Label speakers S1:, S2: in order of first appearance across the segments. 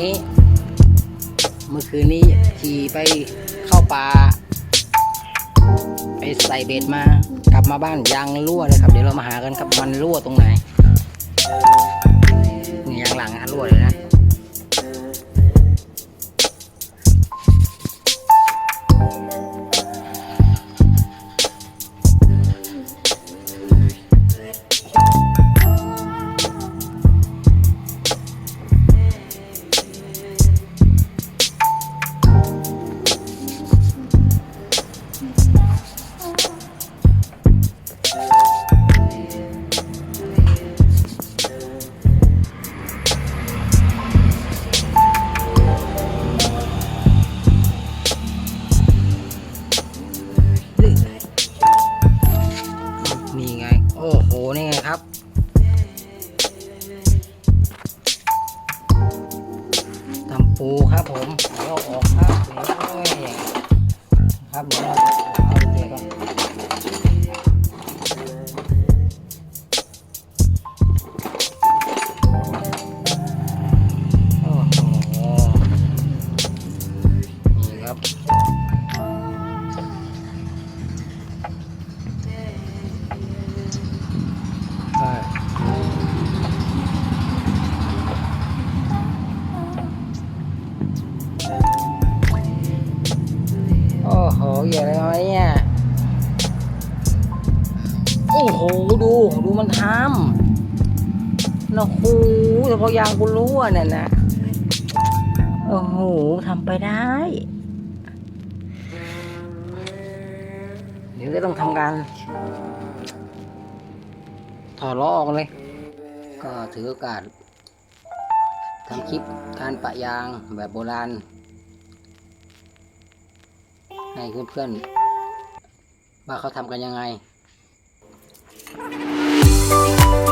S1: นี้ เมื่อคืนนี้ขี่ไปเข้าป่า ไปใส่เบ็ดมากลับมาบ้านยางรั่วเลยครับ เดี๋ยวเรามาหากันครับมันรั่วตรงไหนนี่ยางหลังอะรั่วเลยนะ โอ้โหดูดูมันทำนะโหแต่พอยางกูรู้อะเนี่ยนะโอ้โหทำไปได้ เดี๋ยวจะต้องทำการถอดล้อออกเลย ก็ถือโอกาสทำคลิปการปะยางแบบโบราณ ให้เพื่อนๆว่าเขาทำกันยังไง Thank you.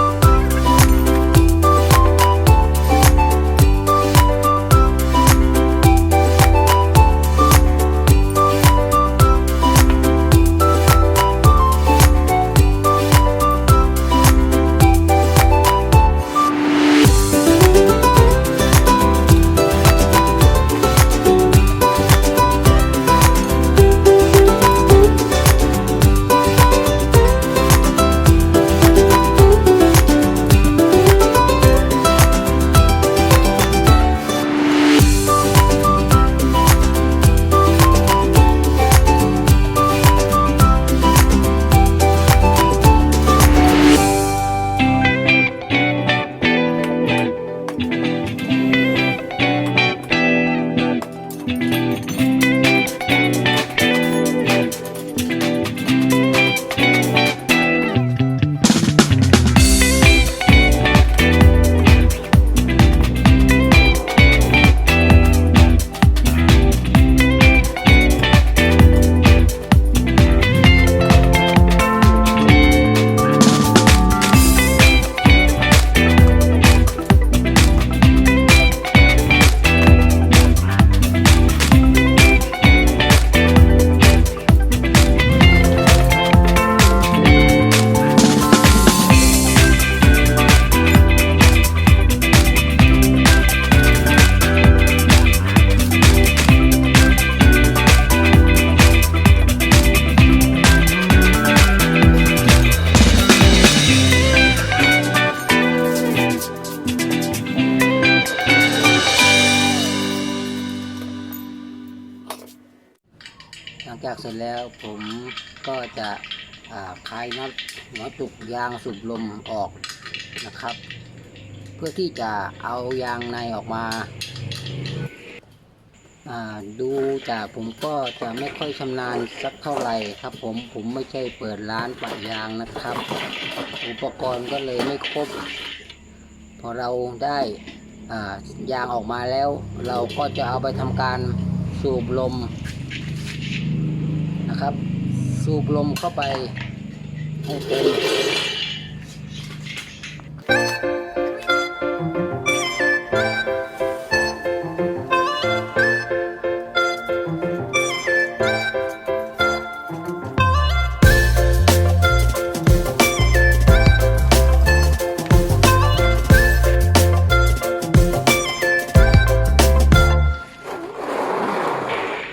S1: หลังจากเสร็จแล้วผมก็จะคลายน็อตหัวจุกยางสูบลมออกนะครับ เพื่อที่จะเอายางในออกมาดูจากผมก็จะไม่ค่อยชำนาญสักเท่าไหร่ครับ ผมผมไม่ใช่เปิดร้านปะยางนะครับ อุปกรณ์ก็เลยไม่ครบ พอเราได้ยางออกมาแล้ว เราก็จะเอาไปทำการสูบลม ครับ สูบลมเข้าไปให้เต็ม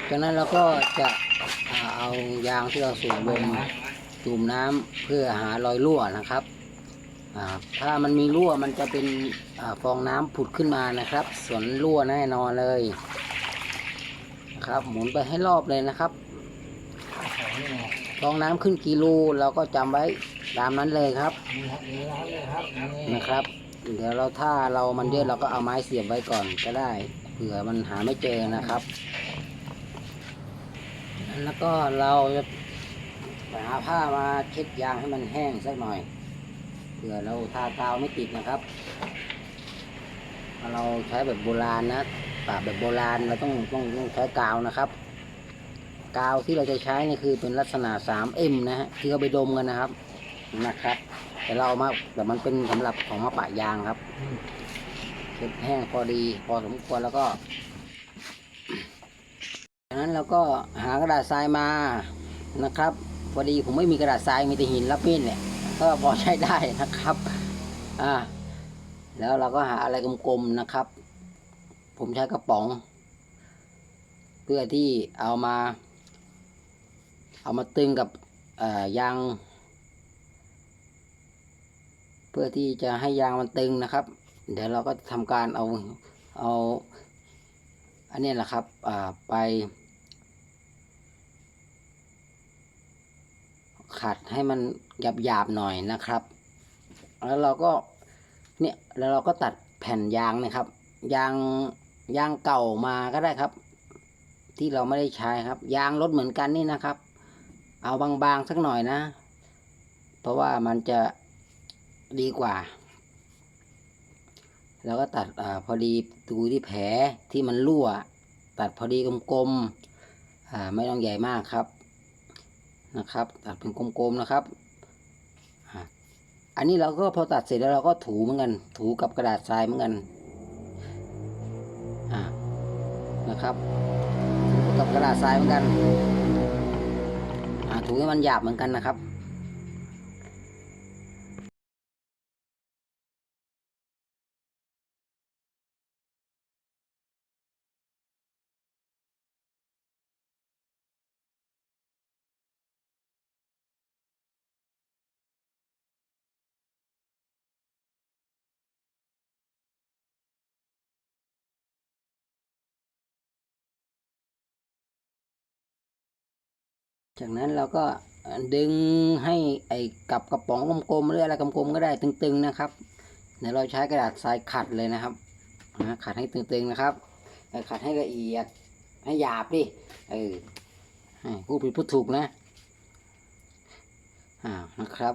S1: จากนั้นเราก็จะ ยางที่เราสูบลมจุ่มน้ำเพื่อหารอยรั่วนะครับถ้ามันมีรั่วมันจะเป็นอฟองน้ำผุดขึ้นมานะครับ ส่วนรั่วแน่นอนเลยนะครับ หมุนไปให้รอบเลยนะครับฟองน้ำขึ้นกี่รูเราก็จำไว้ตามนั้นเลยครับนะครับ เดี๋ยวเราถ้าเรามันเยอะเราก็เอาไม้เสียบไว้ก่อนก็ได้เผื่อมันหาไม่เจอนะครับ แล้วก็เราจะหาผ้ามาเช็ดยางให้มันแห้งสักหน่อยเผื่อเราทากาวไม่ติดนะครับ เราใช้แบบโบราณนะปาบแบบโบราณเราต้องต้องต้องใช้กาวนะครับ กาวที่เราจะใช้นี่คือเป็นลักษณะ 3M นะฮะที่เขาไปดมกันนะครับนะครับ แต่เราเอามาแต่มันเป็นสำหรับของมาปะยางครับเช็ดแห้งพอดีพอสมควรแล้วก็ จากนั้นเราก็หากระดาษทรายมานะครับพอดีผมไม่มีกระดาษทรายมีแต่หินรับมีดเนี่ยก็พอใช้ได้นะครับอ่าแล้วเราก็หาอะไรกลมๆนะครับ ผมใช้กระป๋อง เพื่อที่เอามา เอามาตึงกับยาง เพื่อที่จะให้ยางมันตึงนะครับ เดี๋ยวเราก็ทำการเอาเอาอันนี้แหละครับไป ขัดให้มันหยาบหยาบๆหน่อยนะครับ แล้วเราก็เนี่ยแล้วเราก็ตัดแผ่นยางนะครับ ยางยางเก่ามาก็ได้ครับ ที่เราไม่ได้ใช้ครับ ยางรถเหมือนกันนี่นะครับ เอาบางๆสักหน่อยนะ เพราะว่ามันจะดีกว่าแล้วก็ตัดอาพอดีดูที่แผลที่มันรั่ว ตัดพอดีกลมๆอ่าไม่ต้องใหญ่มากครับ นะครับ ตัดเป็นกลมๆนะครับ อันนี้เราก็พอตัดเสร็จแล้วเราก็ถูเหมือนกัน ถูกับกระดาษทรายเหมือนกันนะครับถูกับกระดาษทรายเหมือนกันถูให้มันหยาบเหมือนกันนะครับ จากนั้นเราก็ดึงให้ไอ้กับกระป๋องกลมๆหรืออะไรกลมๆก็ได้ตึง ๆนะครับเดี๋ยวเราใช้กระดาษทรายขัดเลยนะครับนะขัดให้ตึงๆนะครับขัดให้ละเอียดให้หยาบดิเออพูดผิดพูดถูกนะอ่านะครับ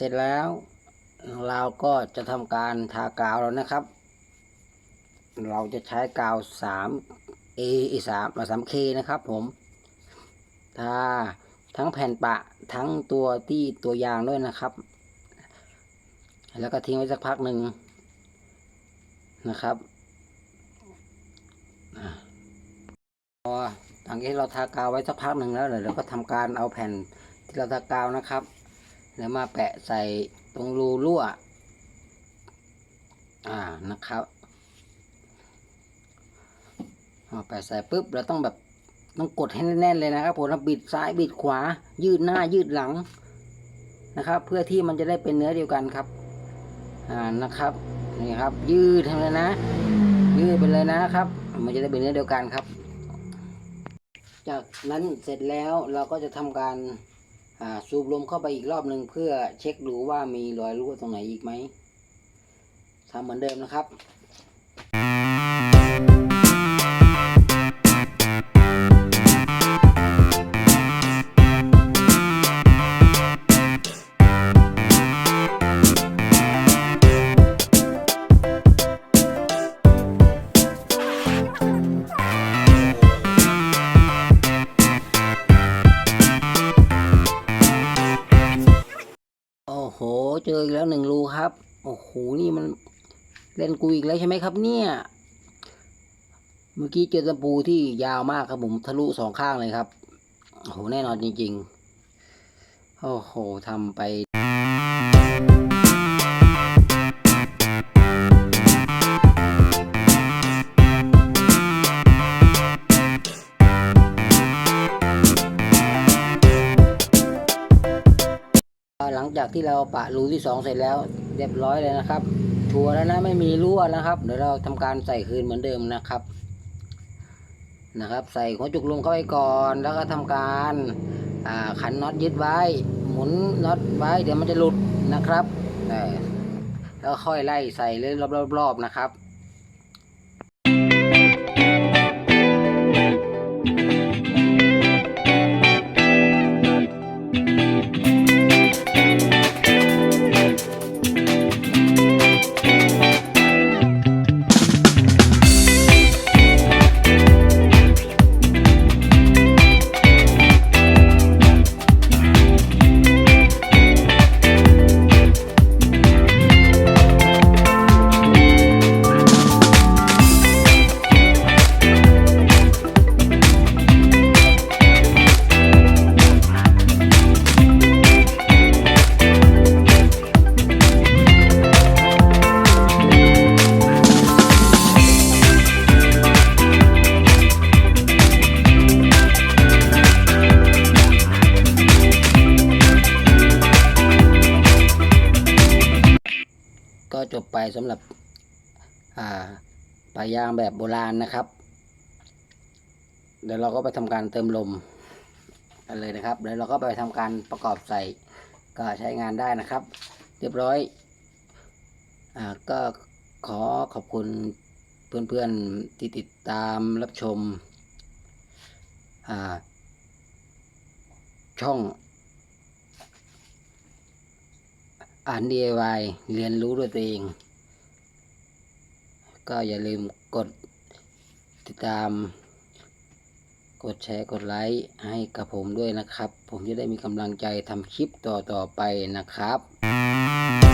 S1: เสร็จแล้ว เราก็จะทำการทากาวแล้วนะครับ เราจะใช้กาวสาม A สามสาม K นะครับผม ทาทั้งแผ่นปะทั้งตัวที่ตัวยางด้วยนะครับ แล้วก็ทิ้งไว้สักพักหนึ่งนะครับพอหลังจากเราทากาวไว้สักพักหนึ่งแล้วเดี๋ยวเราก็ทำการเอาแผ่นที่เราทากาวนะครับ แล้วมาแปะใส่ตรงรูรั่ว อ่านะครับเอาแปะใส่ปุ๊บเราต้องแบบต้องกดให้แน่นเลยนะครับผมแล้วบิดซ้ายบิดขวา ยืดหน้ายืดหลังนะครับ เพื่อที่มันจะได้เป็นเนื้อเดียวกันครับ อ่านะครับนี่ครับ ยืดทำเลยนะ ยืดไปเลยนะครับ มันจะได้เป็นเนื้อเดียวกันครับ จากนั้นเสร็จแล้วเราก็จะทำการ สูบลมเข้าไปอีกรอบหนึ่งเพื่อเช็คดูว่ามีรอยรั่วตรงไหนอีกไหมทำเหมือนเดิมนะครับ อีกแล้วหนึ่งรูครับ โอ้โห นี่มันเล่นกูอีกแล้วใช่ไหมครับ เนี่ย เมื่อกี้เจอตะปูที่ยาวมากครับผมทะลุสองข้างเลยครับ โอ้โห แน่นอนจริงๆ โอ้โหทำไป จากที่เราปะรูที่สองเสร็จแล้ว เรียบร้อยเลยนะครับ ชัวร์แล้วนะไม่มีรั่วนะครับ เดี๋ยวเราทำการใส่คืนเหมือนเดิมนะครับ นะครับ ใส่หัวจุกลมเข้าไปก่อนแล้วก็ทำการขันน็อตยึดไว้ หมุนน็อตไว้เดี๋ยวมันจะหลุดนะครับแล้วค่อยไล่ใส่เลยรอบๆนะครับ ปลายางแบบโบราณนะครับ เดี๋ยวเราก็ไปทำการเติมลมกันเลยนะครับเดี๋ยวเราก็ไปทำการประกอบใส่ก็ใช้งานได้นะครับ เรียบร้อยอ่าก็ขอขอบคุณเพื่อนๆที่ติดตามรับชมอ่าช่องอ่าน DIY เรียนรู้ด้วยตัวเอง ก็อย่าลืมกดติดตาม กดแชร์กดไลค์ให้กับผมด้วยนะครับ ผมจะได้มีกำลังใจทำคลิปต่อๆไปนะครับ